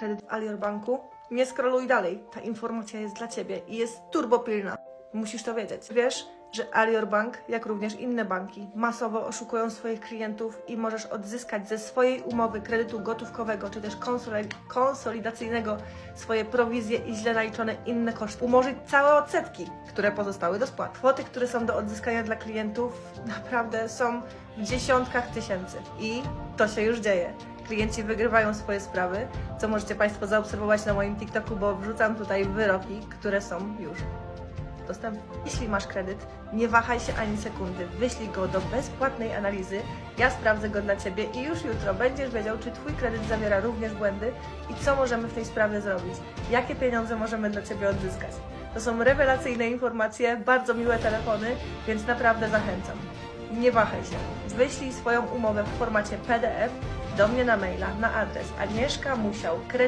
kredyt w Alior Banku, nie scrolluj dalej. Ta informacja jest dla Ciebie i jest turbopilna. Musisz to wiedzieć. Wiesz, że Alior Bank, jak również inne banki, masowo oszukują swoich klientów i możesz odzyskać ze swojej umowy kredytu gotówkowego czy też konsoli- konsolidacyjnego swoje prowizje i źle naliczone inne koszty. Umorzyć całe odsetki, które pozostały do spłat. Kwoty, które są do odzyskania dla klientów, naprawdę są w dziesiątkach tysięcy. I to się już dzieje. Klienci wygrywają swoje sprawy, co możecie Państwo zaobserwować na moim TikToku, bo wrzucam tutaj wyroki, które są już dostępne. Jeśli masz kredyt, nie wahaj się ani sekundy. Wyślij go do bezpłatnej analizy. Ja sprawdzę go dla Ciebie i już jutro będziesz wiedział, czy Twój kredyt zawiera również błędy i co możemy w tej sprawie zrobić. Jakie pieniądze możemy dla Ciebie odzyskać. To są rewelacyjne informacje, bardzo miłe telefony, więc naprawdę zachęcam. Nie wahaj się. Wyślij swoją umowę w formacie PDF do mnie na maila na adres agnieszka musiał